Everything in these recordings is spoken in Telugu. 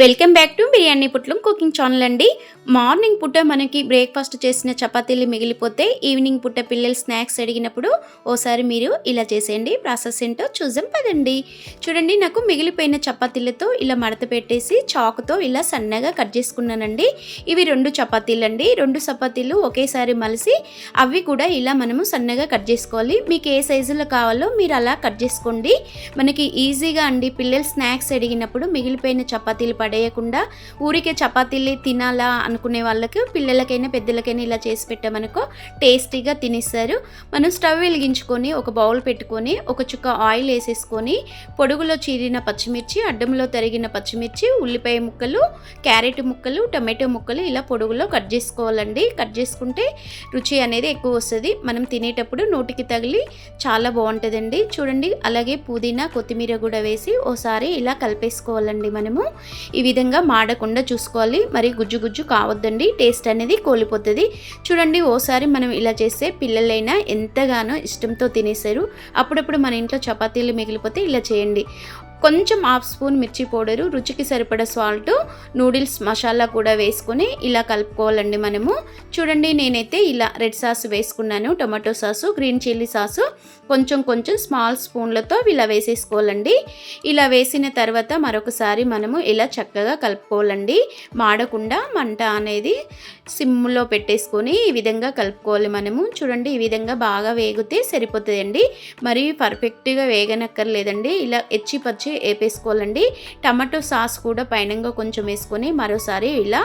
వెల్కమ్ బ్యాక్ టు బిర్యానీ పుట్లం కుకింగ్ ఛానల్ అండి. మార్నింగ్ పూట మనకి బ్రేక్ఫాస్ట్ చేసిన చపాతీలు మిగిలిపోతే ఈవినింగ్ పూట పిల్లలు స్నాక్స్ అడిగినప్పుడు ఓసారి మీరు ఇలా చేసేయండి. ప్రాసెస్ ఏంటో చూసాం పదండి. చూడండి నాకు మిగిలిపోయిన చపాతీలతో ఇలా మడత పెట్టేసి చాకుతో ఇలా సన్నగా కట్ చేసుకున్నానండి. ఇవి రెండు చపాతీలు అండి రెండు చపాతీలు ఒకేసారి మలిసి అవి కూడా ఇలా మనము సన్నగా కట్ చేసుకోవాలి. మీకు ఏ సైజులో కావాలో మీరు అలా కట్ చేసుకోండి. మనకి ఈజీగా అండి. పిల్లలు స్నాక్స్ అడిగినప్పుడు మిగిలిపోయిన చపాతీలు పడేయకుండా ఊరికే చపాతీలు తినాలా అనుకునే వాళ్ళకి పిల్లలకైనా పెద్దలకైనా ఇలా చేసి పెట్టామనుకో టేస్టీగా తినేస్తారు. మనం స్టవ్ వెలిగించుకొని ఒక బౌల్ పెట్టుకొని ఒక చుక్క ఆయిల్ వేసేసుకొని పొడుగులో చీరిన పచ్చిమిర్చి అడ్డంలో తరిగిన పచ్చిమిర్చి ఉల్లిపాయ ముక్కలు క్యారెట్ ముక్కలు టమాటో ముక్కలు ఇలా పొడుగులో కట్ చేసుకోవాలండి. కట్ చేసుకుంటే రుచి అనేది ఎక్కువ వస్తుంది. మనం తినేటప్పుడు నోటికి తగిలి చాలా బాగుంటుందండి. చూడండి అలాగే పుదీనా కొత్తిమీర కూడా వేసి ఓసారి ఇలా కలిపేసుకోవాలండి మనము. ఈ విధంగా మాడకుండా చూసుకోవాలి. మరి గుజ్జు గుజ్జు కావద్దండి. టేస్ట్ అనేది కోల్పోతుంది. చూడండి ఓసారి మనం ఇలా చేస్తే పిల్లలైనా ఎంతగానో ఇష్టంతో తినేశారు. అప్పుడప్పుడు మన ఇంట్లో చపాతీలు మిగిలిపోతే ఇలా చేయండి. కొంచెం హాఫ్ స్పూన్ మిర్చి పౌడరు రుచికి సరిపడ సాల్ట్ నూడిల్స్ మసాలా కూడా వేసుకొని ఇలా కలుపుకోవాలండి మనము. చూడండి నేనైతే ఇలా రెడ్ సాస్ వేసుకున్నాను tomato sauce green chilli sauce. కొంచెం కొంచెం స్మాల్ స్పూన్లతో ఇలా వేసేసుకోవాలండి. ఇలా వేసిన తర్వాత మరొకసారి మనము ఇలా చక్కగా కలుపుకోవాలండి. మాడకుండా మంట అనేది సిమ్లో పెట్టేసుకొని ఈ విధంగా కలుపుకోవాలి మనము. చూడండి ఈ విధంగా బాగా వేగితే సరిపోతుందండి. మరి పర్ఫెక్ట్గా వేగనక్కర్లేదండి. ఇలా ఎచ్చి పచ్చి వేపేసుకోవాలండి. టమాటో సాస్ కూడా పైనంగా కొంచెం వేసుకొని మరోసారి ఇలా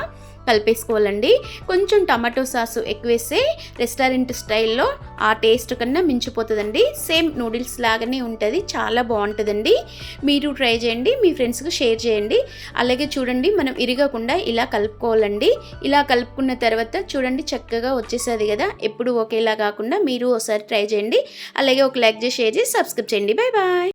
కలిపేసుకోవాలండి. కొంచెం టమాటో సాసు ఎక్కువేస్తే రెస్టారెంట్ స్టైల్లో ఆ టేస్ట్ కన్నా మించిపోతుందండి. సేమ్ నూడిల్స్ లాగానే ఉంటుంది. చాలా బాగుంటుందండి. మీరు ట్రై చేయండి. మీ ఫ్రెండ్స్కి షేర్ చేయండి. అలాగే చూడండి మనం ఇరగకుండా ఇలా కలుపుకోవాలండి. ఇలా కలుపుకున్న తర్వాత చూడండి చక్కగా వచ్చేసేది కదా. ఎప్పుడు ఒకేలా కాకుండా మీరు ఒకసారి ట్రై చేయండి. అలాగే ఒక లైక్ చేసి షేర్ చేసి సబ్స్క్రైబ్ చేయండి. Bye bye